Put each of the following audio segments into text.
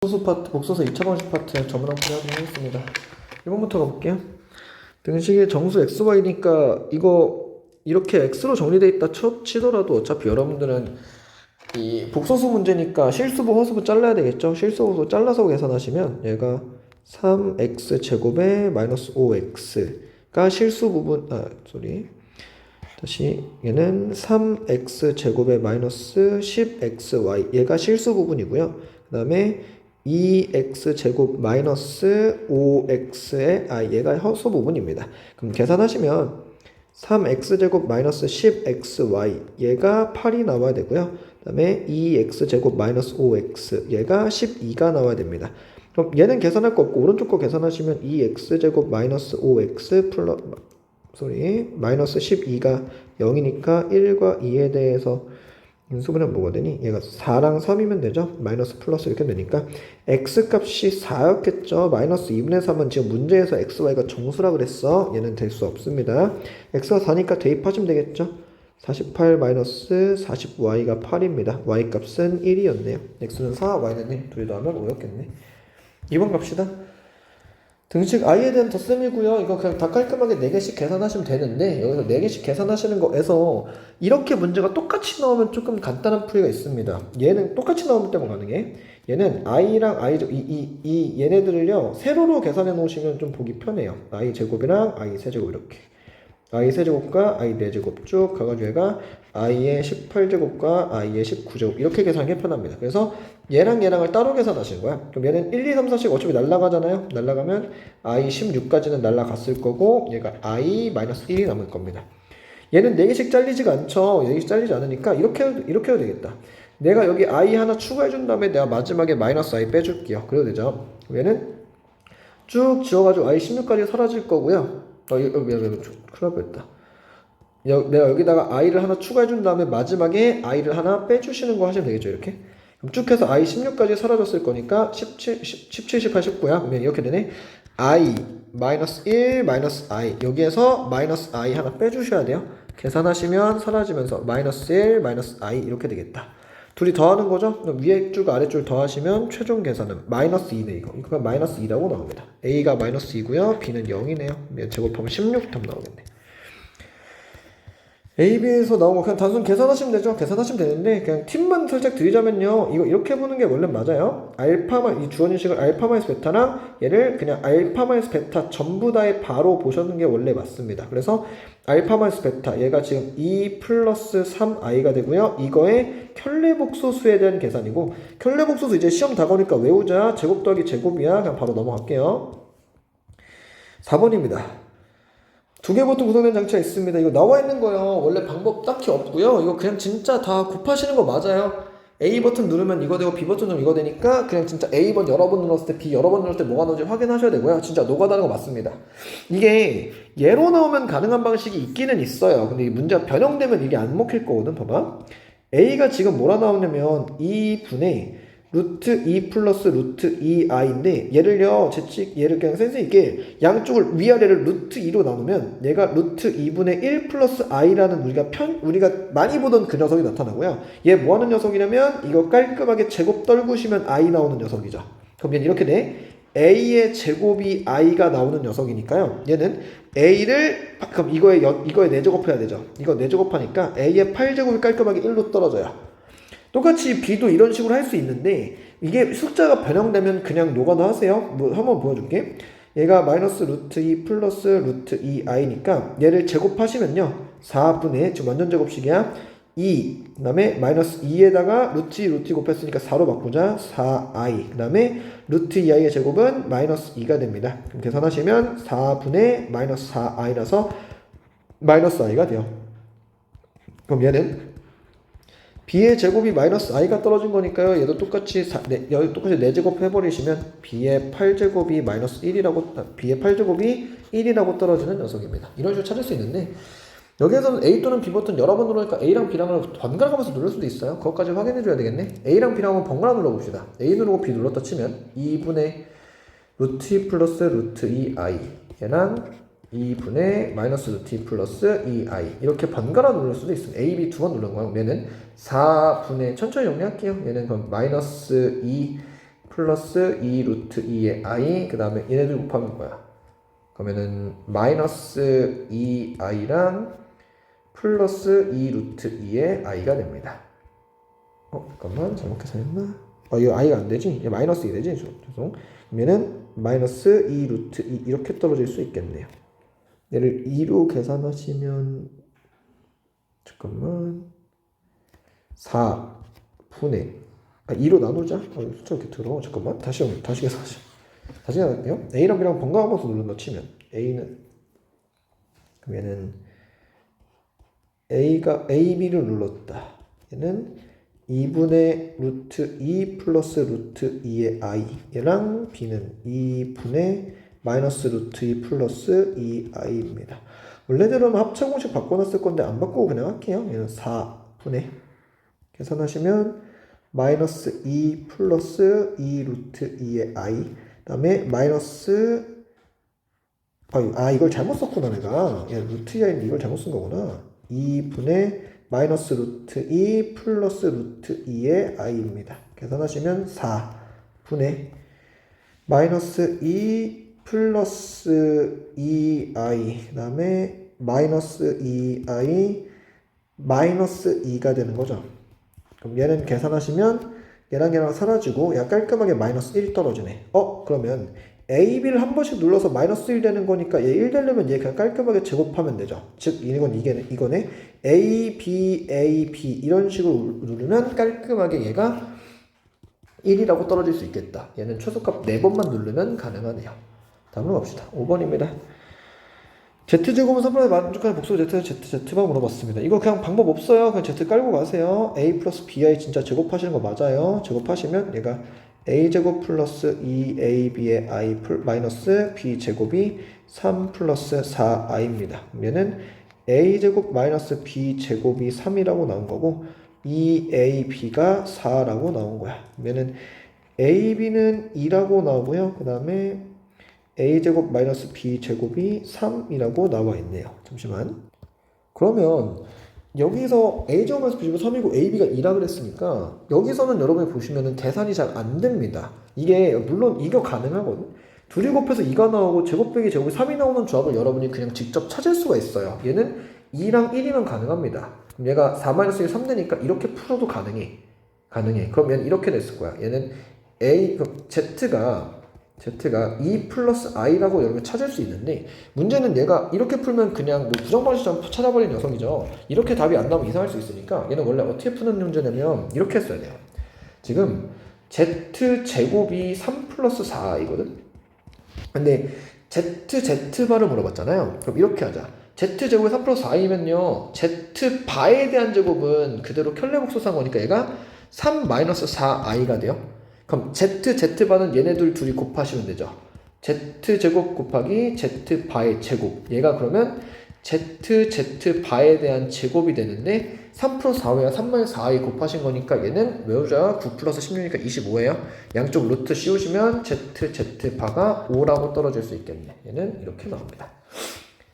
복소수 파트, 복소수 2차 방식 파트 전문 한번 하도록 하겠습니다. 1번부터 가볼게요. 등식의 정수 xy니까 이거 이렇게 x로 정리되어 있다 쳐, 치더라도 어차피 여러분들은 이 복소수 문제니까 실수부 허수부 잘라야 되겠죠. 실수부 잘라서 계산하시면 얘가 3x 제곱에 마이너스 5x가 실수 부분 아 소리 다시 얘는 3x 제곱에 마이너스 10xy 얘가 실수 부분이고요. 그 다음에 2x 제곱 마이너스 5x의 아 얘가 허수 부분입니다. 그럼 계산하시면 3x 제곱 마이너스 10xy 얘가 8이 나와야 되고요. 그 다음에 2x 제곱 마이너스 5x 얘가 12가 나와야 됩니다. 그럼 얘는 계산할 거 없고 오른쪽 거 계산하시면 2x 제곱 마이너스 5x 플러 소리 마이너스 12가 0이니까 1과 2에 대해서 인수분해 되니? 얘가 4랑 3이면 되죠? 마이너스 플러스 이렇게 되니까 x값이 4였겠죠? 마이너스 2분의 3은 지금 문제에서 xy가 정수라 그랬어 얘는 될 수 없습니다 x가 4니까 대입하시면 되겠죠? 48 마이너스 40y가 8입니다 y 값은 1이었네요 x는 4, y는 1 둘이 더하면 5였겠네 2번 갑시다 등식 i에 대한 덧셈이고요. 이거 그냥 다 깔끔하게 4개씩 계산하시면 되는데 여기서 4개씩 계산하시는 거에서 이렇게 문제가 똑같이 나오면 조금 간단한 풀이가 있습니다. 얘는 똑같이 나오면 때문 가능해. 얘는 i랑 i 이, 이, 이 얘네들을요 세로로 계산해 놓으시면 좀 보기 편해요. i 제곱이랑 i 세제곱 이렇게. i 세제곱과 i 4제곱 쭉 가가지고 얘가 i의 18제곱과 i의 19제곱 이렇게 계산하기 편합니다. 그래서 얘랑 얘랑을 따로 계산하시는 거야. 그럼 얘는 1, 2, 3, 4씩 어차피 날라가잖아요. 날라가면 i 16까지는 날라갔을 거고 얘가 i 1이 남을 겁니다. 얘는 4개씩 잘리지가 않죠. 4개씩 잘리지 않으니까 이렇게 해도, 이렇게 해도 되겠다. 내가 여기 i 하나 추가해 준 다음에 내가 마지막에 마이너스 i 빼줄게요. 그래도 되죠. 얘는 쭉 지워가지고 i 16까지 사라질 거고요. 어, 이거 미안, 미안, 큰일 날 뻔했다. 여, 내가 여기다가 i를 하나 추가해 준 다음에 마지막에 i를 하나 빼주시는 거 하시면 되겠죠. 이렇게. 그럼 쭉 해서 i 16까지 사라졌을 거니까 17, 17, 18, 19야. 그러면 이렇게 되네. i 마이너스 1 마이너스 i 여기에서 마이너스 i 하나 빼주셔야 돼요. 계산하시면 사라지면서 마이너스 1 마이너스 i 이렇게 되겠다. 둘이 더하는 거죠? 그럼 위에 줄 아래 줄 더하시면 최종 계산은 마이너스 2네 이거. 이거가 마이너스 2라고 나옵니다. a가 마이너스 2고요. b는 0이네요. 제곱하면 16답 나오겠네. A, B에서 나온 거 그냥 단순 계산하시면 되죠. 계산하시면 되는데 그냥 팁만 살짝 드리자면요. 이거 이렇게 보는 게 원래 맞아요. 알파마 이 주어진 식을 알파 마이너스 베타랑 얘를 그냥 알파 마이너스 베타 전부 다의 바로 보셨는 게 원래 맞습니다. 그래서 알파 마이너스 베타 얘가 지금 2 플러스 3i가 되고요. 이거의 켤레복소수에 대한 계산이고 켤레복소수 이제 시험 다가오니까 외우자. 제곱 더하기 제곱이야. 그냥 바로 넘어갈게요. 4번입니다. 두 개 버튼 구성된 장치가 있습니다. 이거 나와 있는 거요. 원래 방법 딱히 없고요. 이거 그냥 진짜 다 곱하시는 거 맞아요. A 버튼 누르면 이거 되고 B 버튼 누르면 이거 되니까 그냥 진짜 A 번 여러 번 눌렀을 때 B 여러 번 눌렀을 때 뭐가 나오는지 확인하셔야 되고요. 진짜 노가다는 거 맞습니다. 이게 예로 나오면 가능한 방식이 있기는 있어요. 근데 이 문제가 변형되면 이게 안 먹힐 거거든. 봐봐. A가 지금 뭐라 나오냐면 2분의 루트 2 플러스 루트 2i인데 얘를요 재칙 얘를 그냥 센스 있게 양쪽을 위아래를 루트 2로 나누면 얘가 루트 2분의 1 플러스 i라는 우리가 편 우리가 많이 보던 그 녀석이 나타나고요. 얘 뭐 하는 녀석이냐면 이거 깔끔하게 제곱 떨구시면 i 나오는 녀석이죠. 그럼 얘는 이렇게 돼. A의 제곱이 i가 나오는 녀석이니까요. 얘는 a를 그럼 이거에 여, 이거에 4제곱해야 되죠. 이거 4제곱하니까 a의 8제곱이 깔끔하게 1로 떨어져요 똑같이 b도 이런 식으로 할 수 있는데 이게 숫자가 변형되면 그냥 노가다 하세요. 뭐 한번 보여줄게. 얘가 마이너스 루트 2 플러스 루트 2i니까 얘를 제곱하시면요. 4분의 지금 완전 제곱식이야. 2 그 다음에 마이너스 2에다가 루트 2 루트 2 곱했으니까 4로 바꾸자 4i 그 다음에 루트 2i의 제곱은 마이너스 2가 됩니다 그럼 계산하시면 4분의 마이너스 4i라서 마이너스 i가 돼요 그럼 얘는 b의 제곱이 마이너스 i가 떨어진 거니까요. 얘도 똑같이 사, 네, 여기 똑같이 4제곱 해버리시면 b의 8제곱이 마이너스 1이라고 아, b의 8제곱이 1이라고 떨어지는 녀석입니다. 이런 식으로 찾을 수 있는데 여기에서는 A 또는 B 버튼 여러 번 누르니까 A랑 B랑을 번갈아 가면서 누를 수도 있어요. 그것까지 확인해 줘야 되겠네. A랑 B랑 한번 번갈아 눌러봅시다. A 누르고 B 눌렀다 치면 2분의 루트 2 플러스 루트 2i 얘랑 2분의 마이너스 루트 2 플러스 2i 이렇게 번갈아 누를 수도 있습니다. A, B 두 번 누른 거예요. 얘는 4분의 천천히 정리할게요. 얘는 그럼 마이너스 2 플러스 2 루트 2의 i 그 다음에 얘네들 곱하면 뭐야? 그러면은 마이너스 2i랑 플러스 2 루트 2의 i가 됩니다. 어 잠깐만 잘못 계산했나? 어 이거 i가 안 되지? 얘 마이너스 2 되지? 저- 죄송. 그러면은 마이너스 2 루트 2 이렇게 떨어질 수 있겠네요. 얘를 2로 계산하시면 잠깐만 4분의 아 2로 나누자. 아 숫자 이렇게 들어. 잠깐만 다시 영- 다시 계산하자. 다시 계산할게요. A랑 B랑 번갈아 가면서 눌러서 치면 A는 그러면은 A가 A, B를 눌렀다. 얘는 2분의 루트 2 플러스 루트 2의 i 얘랑 b는 2분의 마이너스 루트 2 플러스 2i입니다. 원래대로는 합차 공식 바꿔놨을 건데 안 바꾸고 그냥 할게요. 얘는 4분의 계산하시면 마이너스 2 플러스 2 루트 2의 i 그 다음에 마이너스 아, 아 이걸 잘못 썼구나 내가 얘 루트 2i인데 이걸 잘못 쓴 거구나 2분의 마이너스 루트 2 플러스 루트 2의 i입니다. 계산하시면 4분의 마이너스 2 플러스 2i 그 다음에 마이너스 2i 마이너스 2가 되는 거죠. 그럼 얘는 계산하시면 얘랑 얘랑 사라지고 얘가 깔끔하게 마이너스 1 떨어지네. 어 그러면 A, B를 한 번씩 눌러서 마이너스 1 되는 거니까 얘 1 되려면 얘 그냥 깔끔하게 제곱하면 되죠. 즉 이건 이게 이거네. A, B, A, B 이런 식으로 누르면 깔끔하게 얘가 1이라고 떨어질 수 있겠다. 얘는 최소값 4번만 누르면 가능하네요. 다음으로 갑시다. 5번입니다. Z제곱은 3분의 만족하는 복수 Z, Z, Z만 물어봤습니다. 이거 그냥 방법 없어요. 그냥 Z 깔고 가세요. A 플러스 BI 진짜 제곱하시는 거 맞아요. 제곱하시면 얘가 a제곱 플러스 2ab의 i 플 마이너스 b제곱이 3 플러스 4i입니다. 얘는 a제곱 마이너스 b제곱이 3이라고 나온 거고 2ab가 4라고 나온 거야. 얘는 ab는 2라고 나오고요. 그 다음에 a제곱 마이너스 b제곱이 3이라고 나와 있네요. 잠시만. 그러면 여기서 a제곱에서 b제곱 3이고 ab가 2라 그랬으니까 여기서는 여러분이 보시면은 계산이 잘 안 됩니다. 이게 물론 이거 가능하거든. 둘이 곱해서 2가 나오고 제곱 빼기 제곱이 3이 나오는 조합을 여러분이 그냥 직접 찾을 수가 있어요. 얘는 2랑 1이면 가능합니다. 그럼 얘가 4-1이 3 되니까 이렇게 풀어도 가능해. 가능해. 얘는 이렇게 됐을 거야. 얘는 a, z가 z가 2 플러스 i라고 여러분 찾을 수 있는데 문제는 얘가 이렇게 풀면 그냥 뭐 부정방식처럼 찾아버린 녀석이죠. 이렇게 답이 안 나오면 이상할 수 있으니까 얘는 원래 어떻게 푸는 문제냐면 이렇게 써야 돼요. 지금 z 제곱이 3 플러스 4이거든. 근데 z z 바를 물어봤잖아요. 그럼 이렇게 하자. z 제곱이 3 플러스 4이면요. z 바에 대한 제곱은 그대로 켤레복소산 거니까 얘가 3 마이너스 4i가 돼요. 그럼 z z 바는 얘네들 둘이 곱하시면 되죠. z 제곱 곱하기 z 바의 제곱. 얘가 그러면 z z 바에 대한 제곱이 되는데 3 플러스 4회와 3 마이너스 4이 곱하신 거니까 얘는 외우자 9 플러스 16이니까 25예요. 양쪽 루트 씌우시면 z z 바가 5라고 떨어질 수 있겠네. 얘는 이렇게 나옵니다.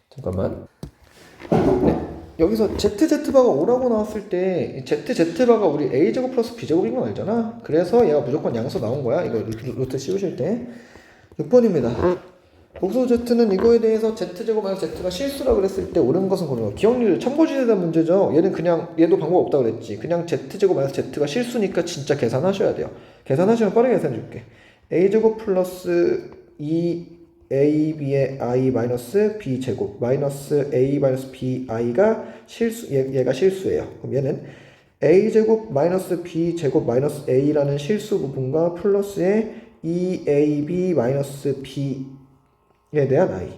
잠깐만. 네. 여기서 ZZ바가 5라고 나왔을 때 ZZ바가 우리 A제곱 플러스 B제곱인 건 알잖아? 그래서 얘가 무조건 양수 나온 거야. 이거 루트, 씌우실 때. 6번입니다. 복수 Z는 이거에 대해서 Z제곱 마이너스 Z가 실수라 그랬을 때 옳은 것은 고르는 거 기억률 참고지에 대한 문제죠. 얘는 그냥 얘도 방법 없다 그랬지. 그냥 Z제곱 마이너스 Z가 실수니까 진짜 계산하셔야 돼요. 계산하시면 빠르게 계산해 줄게. A제곱 플러스 2 a b의 i 마이너스 b 제곱 마이너스 a 마이너스 b i가 실수 얘, 얘가 실수예요. 그럼 얘는 a 제곱 마이너스 b 제곱 마이너스 a라는 실수 부분과 플러스의 2ab 마이너스 b에 대한 i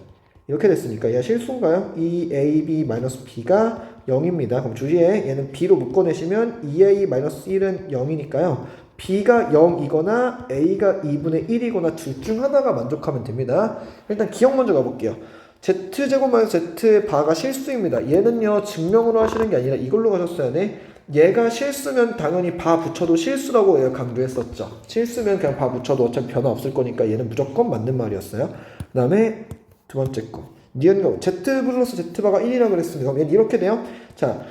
이렇게 됐으니까 얘가 실수인가요? 2ab 마이너스 b가 0입니다. 그럼 주위에 얘는 b로 묶어내시면 2a 마이너스 1은 0이니까요. B가 0이거나 a가 2분의 1이거나 둘 중 하나가 만족하면 됩니다. 일단 기억 먼저 가볼게요. z제곱 마이너스 z 바가 실수입니다. 얘는요 증명으로 하시는 게 아니라 이걸로 가셨어야 돼. 얘가 실수면 당연히 바 붙여도 실수라고 얘가 강조했었죠. 실수면 그냥 바 붙여도 어차피 변화 없을 거니까 얘는 무조건 맞는 말이었어요. 그 다음에 두 번째 거. 니은가 z 플러스 z 바가 1이라 그랬습니다. 그럼 얘는 이렇게 돼요. 자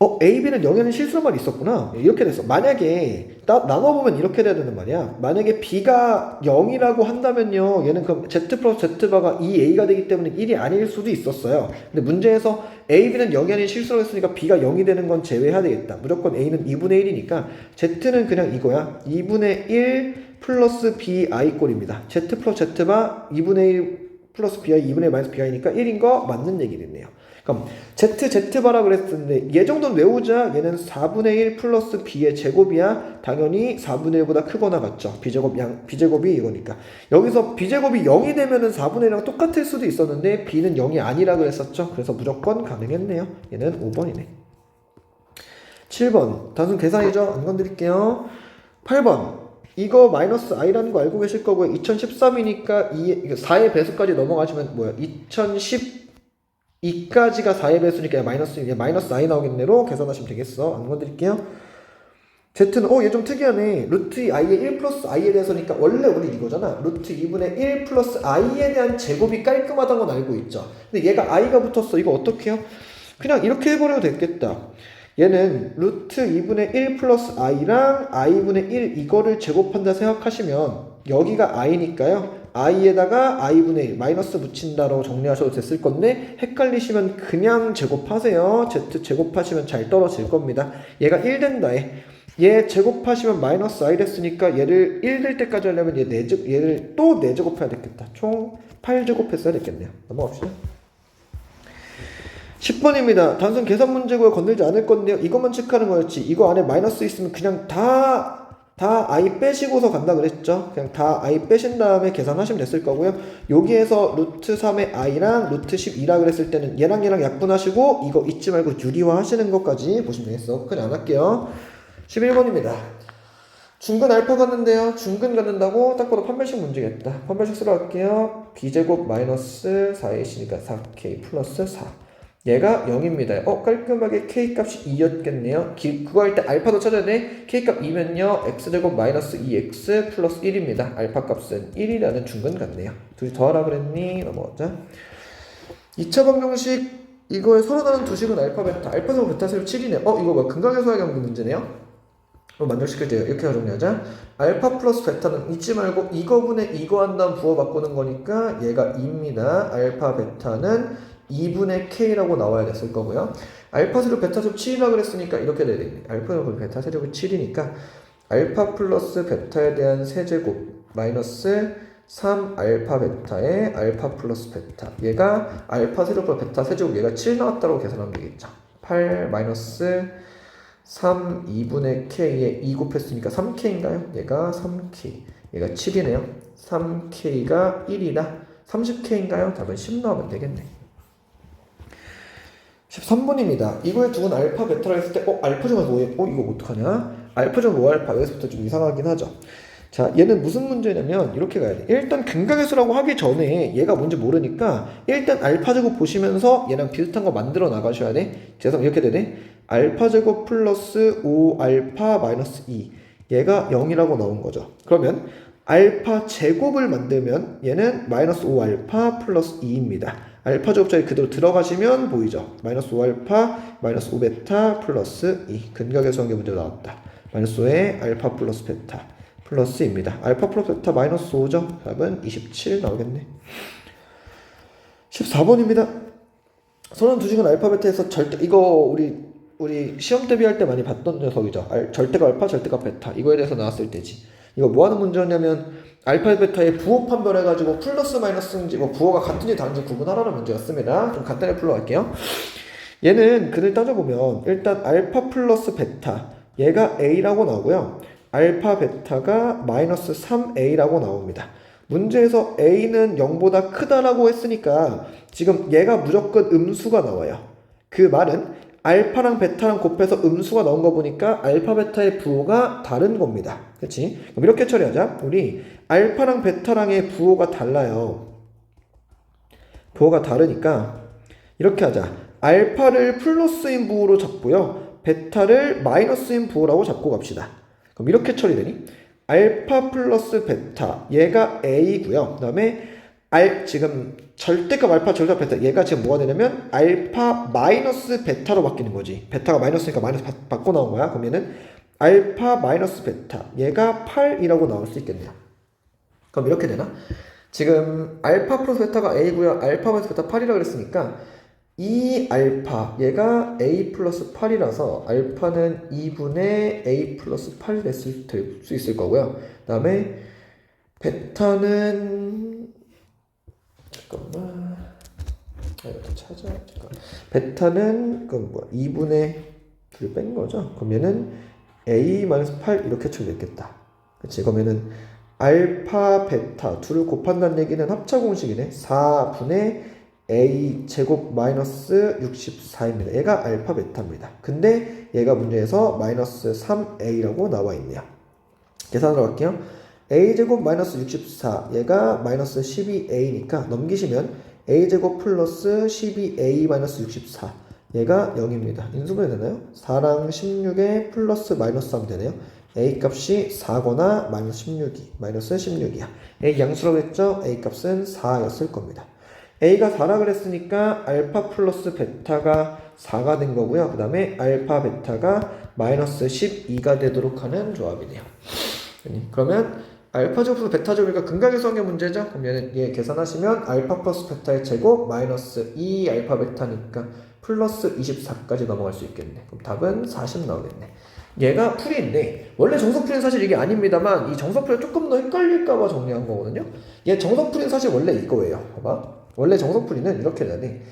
어, A, B는 0에는 실수란 말이 있었구나. 이렇게 됐어. 만약에, 나, 나눠보면 이렇게 돼야 되는 말이야. 만약에 B가 0이라고 한다면요. 얘는 그럼 Z 플러스 Z바가 2A가 되기 때문에 1이 아닐 수도 있었어요. 근데 문제에서 A, B는 0이 아닌 실수라고 했으니까 B가 0이 되는 건 제외해야 되겠다. 무조건 A는 2분의 1이니까 Z는 그냥 이거야. 2분의 1 플러스 BI 꼴입니다. Z 플러스 Z바 2분의 1 플러스 BI 2분의 1 마이너스 BI니까 1인 거 맞는 얘기겠네요. 그럼 Z Z바라 그랬었는데 얘 정도는 외우자. 얘는 4분의 1 플러스 B의 제곱이야. 당연히 4분의 1보다 크거나 같죠. B제곱 양 B제곱이 이거니까. 여기서 B제곱이 0이 되면은 4분의 1이랑 똑같을 수도 있었는데 B는 0이 아니라 그랬었죠. 그래서 무조건 가능했네요. 얘는 5번이네. 7번. 단순 계산이죠. 안 건드릴게요. 8번. 이거 마이너스 i라는 거 알고 계실 거고요. 2013이니까 2, 4의 배수까지 넘어가시면 뭐야? 2010 2까지가 4의 배수니까 마이너스 이게 마이너스 i 나오겠네로 계산하시면 되겠어. 안 건드릴게요. z는 어 얘 좀 특이하네. 루트 i의 1 플러스 i에 대해서니까 원래 우리 이거잖아. 루트 2분의 1 플러스 i에 대한 제곱이 깔끔하다는 건 알고 있죠. 근데 얘가 i가 붙었어. 이거 어떻게 해요? 그냥 이렇게 해버려도 되겠다. 얘는 루트 2분의 1 플러스 i랑 i분의 1 이거를 제곱한다 생각하시면 여기가 i니까요. I에다가 i분의 1 마이너스 붙인다로 정리하셔도 됐을 건데 헷갈리시면 그냥 제곱하세요. z 제곱하시면 잘 떨어질 겁니다. 얘가 1 된다 해. 얘 제곱하시면 마이너스 i 됐으니까 얘를 1 될 때까지 하려면 얘 4제, 얘를 또 4제곱해야 되겠다. 총 8제곱했어야 됐겠네요. 넘어갑시다. 10번입니다. 단순 계산 문제고요. 건들지 않을 건데요. 이것만 체크하는 거였지. 이거 안에 마이너스 있으면 그냥 다, 다 i 빼시고서 간다 그랬죠. 그냥 다 i 빼신 다음에 계산하시면 됐을 거고요. 여기에서 루트 3의 i랑 루트 12라 그랬을 때는 얘랑 얘랑 약분하시고 이거 잊지 말고 유리화 하시는 것까지 보시면 되겠어. 그냥 안 할게요. 11번입니다. 중근 알파 갔는데요. 중근 갖는다고 딱 봐도 판별식 문제겠다. 판별식 쓰러 갈게요. b제곱 마이너스 4ac니까 4k 플러스 4. 얘가 0입니다. 어, 깔끔하게 k 값이 2였겠네요. 기, 그거 할 때 알파도 찾아야 돼. k 값 2면요. x제곱 마이너스 2x 플러스 1입니다. 알파 값은 1이라는 중근 같네요. 둘이 더하라 그랬니? 넘어가자. 2차 방정식 이거에 서로 다른 두 식은 알파 베타. 알파 제곱 베타 세로 7이네. 어, 이거 뭐 근각에서 하기 문제네요. 그럼 만족시킬 때 이렇게 정리하자. 알파 플러스 베타는 잊지 말고 이거분의 이거 한 다음 부호 바꾸는 거니까 얘가 2입니다. 알파 베타는 2분의 k라고 나와야 됐을 거고요. 알파 세로 베타 세로 7이라고 그랬으니까 이렇게 돼야 되겠네. 알파 세로 베타 세제곱이 7이니까 알파 플러스 베타에 대한 세제곱 마이너스 3 알파 베타의 알파 플러스 베타. 얘가 알파 세제곱 베타 세제곱 얘가 7 나왔다고 계산하면 되겠죠. 8 마이너스 3 2분의 k에 2 곱했으니까 3k인가요? 얘가 3k. 얘가 7이네요. 3k가 1이다. 30k인가요? 답은 10 나오면 되겠네. 13번입니다. 이거의 두은 알파 베타라 했을 때, 어, 알파 제곱 5에, 어, 이거 어떡하냐? 알파 제곱 5알파, 여기서부터 좀 이상하긴 하죠. 자, 얘는 무슨 문제냐면, 이렇게 가야 돼. 일단 근각의수라고 하기 전에 얘가 뭔지 모르니까, 일단 알파 제곱 보시면서 얘랑 비슷한 거 만들어 나가셔야 돼. 죄송, 이렇게 되네. 알파 제곱 플러스 5알파 마이너스 2. 얘가 0이라고 나온 거죠. 그러면, 알파 제곱을 만들면 얘는 마이너스 5알파 플러스 2입니다. 알파 제곱자리 그대로 들어가시면 보이죠. 마이너스 5알파 마이너스 5베타 플러스 2 근각에서 한게 문제 나왔다. 마이너스 5에 알파 플러스 베타 플러스입니다. 알파 플러스 베타 마이너스 5죠. 답은 27 나오겠네. 14번입니다. 선언 두식은 알파 베타에서 절대 이거 우리 우리 시험 대비할 때 많이 봤던 녀석이죠. 알, 절대가 알파 절대가 베타 이거에 대해서 나왔을 때지. 이거 뭐 하는 문제였냐면 알파 베타의 부호 판별해가지고 플러스 마이너스인지 뭐 부호가 같은지 다른지 구분하라는 문제였습니다. 좀 간단히 풀어갈게요. 얘는 글을 따져보면 일단 알파 플러스 베타 얘가 A라고 나오고요. 알파 베타가 마이너스 3A라고 나옵니다. 문제에서 A는 0보다 크다라고 했으니까 지금 얘가 무조건 음수가 나와요. 그 말은 알파랑 베타랑 곱해서 음수가 나온 거 보니까 알파 베타의 부호가 다른 겁니다. 그렇지? 그럼 이렇게 처리하자. 우리 알파랑 베타랑의 부호가 달라요. 부호가 다르니까 이렇게 하자. 알파를 플러스인 부호로 잡고요. 베타를 마이너스인 부호라고 잡고 갑시다. 그럼 이렇게 처리되니? 알파 플러스 베타 얘가 A고요. 그다음에 알 지금 절대값 알파 절대값 베타 얘가 지금 뭐가 되냐면 알파 마이너스 베타로 바뀌는 거지. 베타가 마이너스니까 마이너스 바, 바꿔 나온 거야 얘는 알파 마이너스 베타. 얘가 8이라고 나올 수 있겠네요 그럼 이렇게 되나? 지금 알파 플러스 베타가 A고요 알파 마이너스 베타 8이라고 그랬으니까 이 알파 얘가 A 플러스 8이라서 알파는 2분의 A 플러스 8 됐을 수 있을 거고요. 그 다음에 베타는 잠깐만. 아, 이렇게 찾아 잠깐 베타는 그럼 뭐야? 2분의 2를 뺀 거죠? 그럼 얘는 A-8 이렇게 처리됐겠다. 그치? 그러면은 알파 베타 둘을 곱한다는 얘기는 합차 공식이네. 4분의 A 제곱 마이너스 64입니다. 얘가 알파 베타입니다. 근데 얘가 문제에서 마이너스 3A라고 나와 있네요. 계산하러 갈게요 a제곱 마이너스 64 얘가 마이너스 12a니까 넘기시면 a제곱 플러스 12a 마이너스 64 얘가 0입니다. 인수분해 되나요? 4랑 16에 플러스 마이너스 하면 되네요. a 값이 4거나 마이너스 16이 마이너스 16이야. a 양수라고 했죠? a 값은 4였을 겁니다. a가 4라 그랬으니까 알파 플러스 베타가 4가 된 거고요. 그 다음에 알파 베타가 마이너스 12가 되도록 하는 조합이네요. 그러면 알파 제곱 플러스 베타 제곱이니까 근각의성의 문제죠. 그럼 얘는 얘 계산하시면 알파 플러스 베타의 제곱 마이너스 2 알파 베타니까 플러스 24까지 넘어갈 수 있겠네. 그럼 답은 40 나오겠네. 얘가 풀이인데 원래 정석풀이는 사실 이게 아닙니다만 이 정석풀이 조금 더 헷갈릴까봐 정리한 거거든요. 얘 정석풀이는 사실 원래 이거예요. 봐봐. 원래 정석풀이는 이렇게 되네.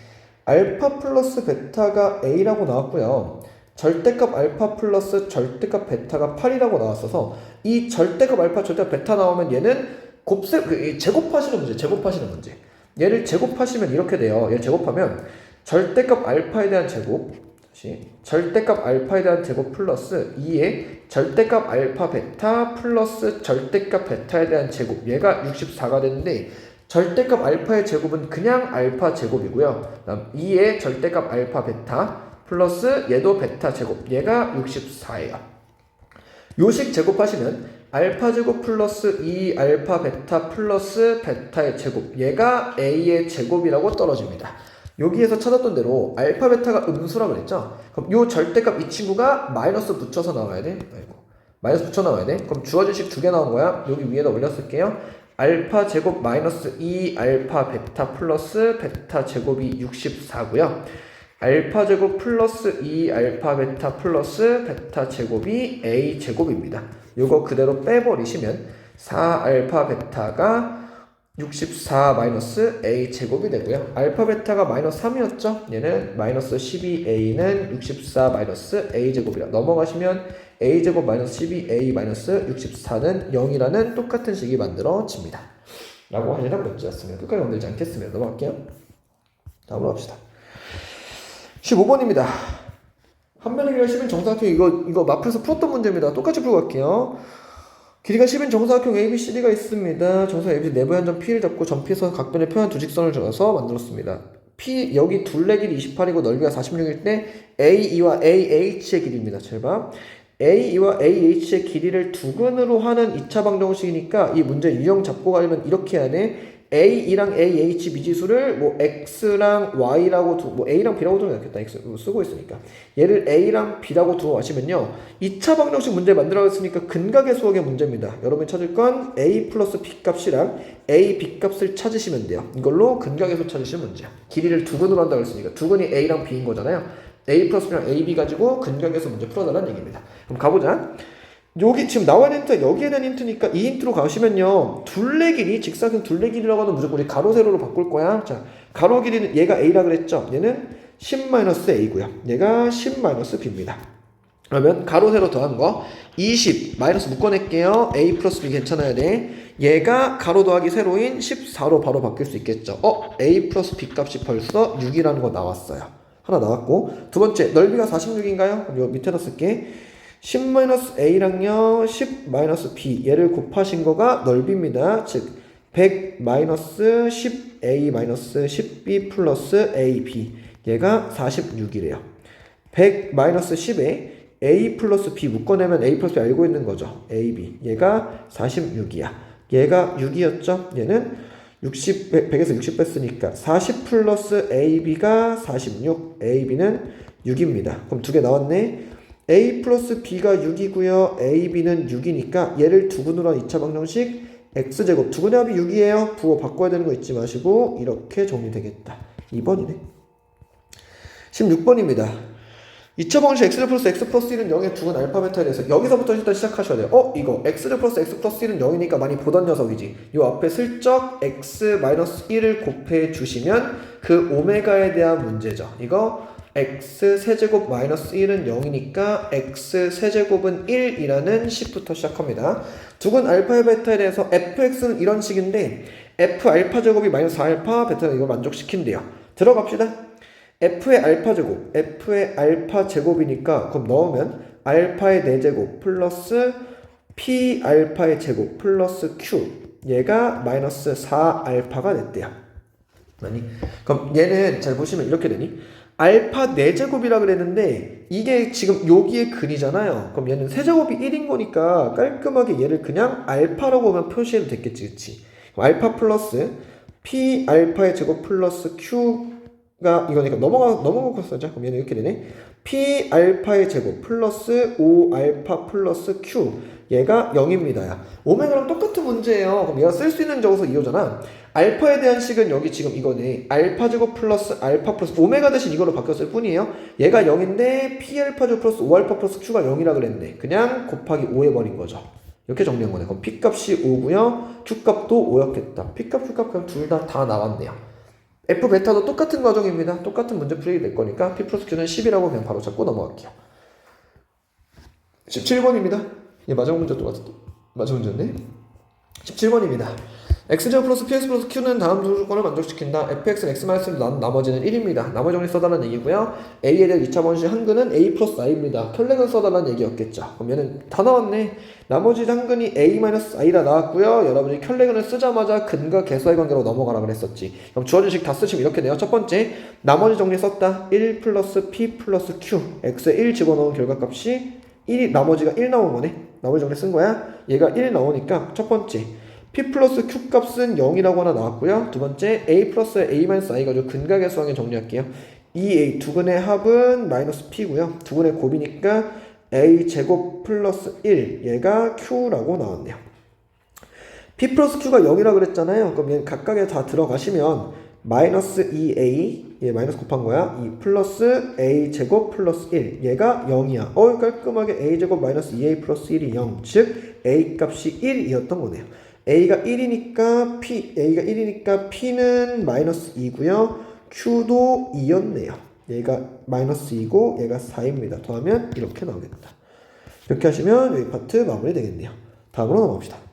알파 플러스 베타가 A라고 나왔고요. 절대값 알파 플러스 절대값 베타가 8이라고 나왔어서 이 절대값 알파 절대값 베타 나오면 얘는 곱셈 그 제곱하시는 문제 제곱하시는 문제. 얘를 제곱하시면 이렇게 돼요. 얘 제곱하면 절대값 알파에 대한 제곱 다시 절대값 알파에 대한 제곱 플러스 2에 절대값 알파 베타 플러스 절대값 베타에 대한 제곱. 얘가 64가 되는데 절대값 알파의 제곱은 그냥 알파 제곱이고요. 그다음 2의 절대값 알파 베타 플러스 얘도 베타 제곱 얘가 64예요. 요식 제곱하시면 알파 제곱 플러스 2 알파 베타 플러스 베타의 제곱 얘가 a의 제곱이라고 떨어집니다. 여기에서 찾았던 대로 알파 베타가 음수라고 그랬죠? 그럼 요 절대값 이 친구가 마이너스 붙여서 나와야 돼? 아이고 마이너스 붙여 나와야 돼? 그럼 주어진 식 두 개 나온 거야? 여기 위에다 올렸을게요. 알파 제곱 마이너스 2 알파 베타 플러스 베타 제곱이 64고요 알파 제곱 플러스 2 알파 베타 플러스 베타 제곱이 a 제곱입니다. 요거 그대로 빼버리시면 4 알파 베타가 64 마이너스 a 제곱이 되고요. 알파 베타가 마이너스 3이었죠? 얘는 마이너스 12a는 64 마이너스 a 제곱이라 넘어가시면 a 제곱 마이너스 12a 마이너스 64는 0이라는 똑같은 식이 만들어집니다. 라고 하시는 문제였습니다. 끝까지 만들지 않겠습니다. 넘어갈게요. 다음으로 합시다. 15번입니다. 한면의 길이가 10인 정사각형 이거 이거 마플에서 풀었던 문제입니다. 똑같이 풀고 갈게요. 길이가 10인 정사각형 ABCD가 있습니다. 정사각 ABC 내부의 한점 P를 잡고 점 P에서 각변의 표현 두 직선을 적어서 만들었습니다. P 여기 둘레 길이 28이고 넓이가 46일 때 AE와 AH의 길이입니다. 제발. AE와 AH의 길이를 두근으로 하는 2차 방정식이니까 이 문제 유형 잡고 가려면 이렇게 해야 돼. A랑 AH 미지수를 뭐 X랑 Y라고 두, 뭐 A랑 B라고 두면 되겠다. X 쓰고 있으니까. 얘를 A랑 B라고 두고 가시면요. 2차 방정식 문제 만들어갔으니까 근각의 수학의 문제입니다. 여러분이 찾을 건 A 플러스 B 값이랑 A, B 값을 찾으시면 돼요. 이걸로 근각의 수 찾으시면 문제야. 길이를 두근으로 한다고 했으니까 두근이 A랑 B인 거잖아요. A 플러스 B랑 AB 가지고 근각에서 문제 풀어달라는 얘기입니다. 그럼 가보자. 여기 지금 나와 있는 힌트가 여기에 대한 힌트니까 이 힌트로 가시면요. 둘레 길이 직사각형 둘레 길이라고 하면 무조건 우리 가로 세로로 바꿀 거야. 자 가로 길이는 얘가 a라 그랬죠? 얘는 10-a고요. 얘가 10-b입니다. 그러면 가로 세로 더한 거 20 마이너스 묶어낼게요. A 플러스 b 괜찮아야 돼. 얘가 가로 더하기 세로인 14로 바로 바뀔 수 있겠죠? 어 a 플러스 b 값이 벌써 6이라는 거 나왔어요. 하나 나왔고 두 번째 넓이가 46인가요? 그럼 요 밑에다 쓸게 10-a랑요 10-b 얘를 곱하신 거가 넓이입니다. 즉 100-10a-10b 플러스 ab 얘가 46이래요. 100-10에 a 플러스 b 묶어내면 a 플러스 b 알고 있는 거죠. ab 얘가 46이야. 얘가 6이었죠. 얘는 60, 100, 100에서 60 뺐으니까 40 플러스 AB가 46, AB는 6입니다. 그럼 두 개 나왔네. A 플러스 B가 6이고요. AB는 6이니까 얘를 두근으로 한 2차 방정식 X제곱 두근의 합이 6이에요. 부호 바꿔야 되는 거 잊지 마시고 이렇게 정리되겠다. 2번이네. 16번입니다. 2차 방식 x 플러스 x 플러스 1은 0의 두근 알파 베타에 대해서 여기서부터 일단 시작하셔야 돼요. 어? 이거 x 플러스 x 플러스 1은 0이니까 많이 보던 녀석이지. 요 앞에 슬쩍 x 마이너스 1을 곱해 주시면 그 오메가에 대한 문제죠. 이거 x 세제곱 마이너스 1은 0이니까 x 세제곱은 1이라는 식부터 시작합니다. 두근 알파 베타에 대해서 fx는 이런 식인데 f 알파 제곱이 마이너스 4알파 베타는 이걸 만족시킨대요. 들어갑시다. f의 알파 제곱, f의 알파 제곱이니까 그럼 넣으면 알파의 4제곱 플러스 p 알파의 제곱 플러스 q 얘가 마이너스 4알파가 됐대요. 아니 그럼 얘는 잘 보시면 이렇게 되니 알파 4제곱이라 그랬는데 이게 지금 여기에 근이잖아요. 그럼 얘는 세제곱이 1인 거니까 깔끔하게 얘를 그냥 알파라고 하면 표시해도 됐겠지, 그치? 알파 플러스 p 알파의 제곱 플러스 q 가 이거니까 넘어가 넘어가고 쓰자. 그럼 얘는 이렇게 되네. p 알파의 제곱 플러스 5 알파 플러스 q 얘가 0입니다. 야. 오메가랑 똑같은 문제예요. 그럼 얘가 쓸 수 있는 적어서 2호잖아. 알파에 대한 식은 여기 지금 이거네. 알파 제곱 플러스 알파 플러스 오메가 대신 이걸로 바뀌었을 뿐이에요. 얘가 0인데 p 알파 제곱 플러스 5 알파 플러스 q가 0이라 그랬는데 그냥 곱하기 5 해버린 거죠. 이렇게 정리한 거네. 그럼 p 값이 5고요. q 값도 5였겠다. p 값, q 값 그냥 둘 다 다 나왔네요. F 베타도 똑같은 과정입니다. 똑같은 문제 풀이가 될 거니까 P 플러스 Q는 10이라고 그냥 바로 잡고 넘어갈게요. 17번입니다. 얘 마지막 문제 똑같은데? 마지막 문제네? 17번입니다. X제곱 플러스 PS 플러스 Q는 다음 두 조건을 만족시킨다. fx는 x 마이너스 난 나머지는 1입니다. 나머지 정리 써달라는 얘기고요. A에 대한 2차 번식 한근은 A 플러스 I입니다. 혈렉은 써달라는 얘기였겠죠. 얘는 다 나왔네. 나머지 한근이 A 마이너스 I라 나왔고요. 여러분이 혈렉은을 쓰자마자 근과 개수의 관계로 넘어가라 그랬었지. 그럼 주어진 식 다 쓰시면 이렇게 돼요. 첫 번째, 나머지 정리 썼다. 1 플러스 P 플러스 Q. X에 1 집어넣은 결과값이 1이 나머지가 1 나온 거네. 나머지 정리 쓴 거야. 얘가 1 나오니까 첫 번째. P 플러스 Q 값은 0이라고 하나 나왔고요. 두 번째 A 플러스 A 마이너스 I 가지고 근각의 수학에 정리할게요. 이 A 두근의 합은 마이너스 P고요. 두근의 곱이니까 A 제곱 플러스 1 얘가 Q라고 나왔네요. P 플러스 Q가 0이라 그랬잖아요. 그럼 얘는 각각에 다 들어가시면 마이너스 2A 얘 마이너스 곱한 거야. 2 플러스 A 제곱 플러스 1 얘가 0이야. 어 깔끔하게 A 제곱 마이너스 2A 플러스 1이 0. 즉 A 값이 1이었던 거네요. A가 1이니까 P, A가 1이니까 P는 마이너스 2고요. Q도 2였네요. 얘가 마이너스 2고 얘가 4입니다. 더하면 이렇게 나오겠다. 이렇게 하시면 여기 파트 마무리 되겠네요. 다음으로 넘어갑시다.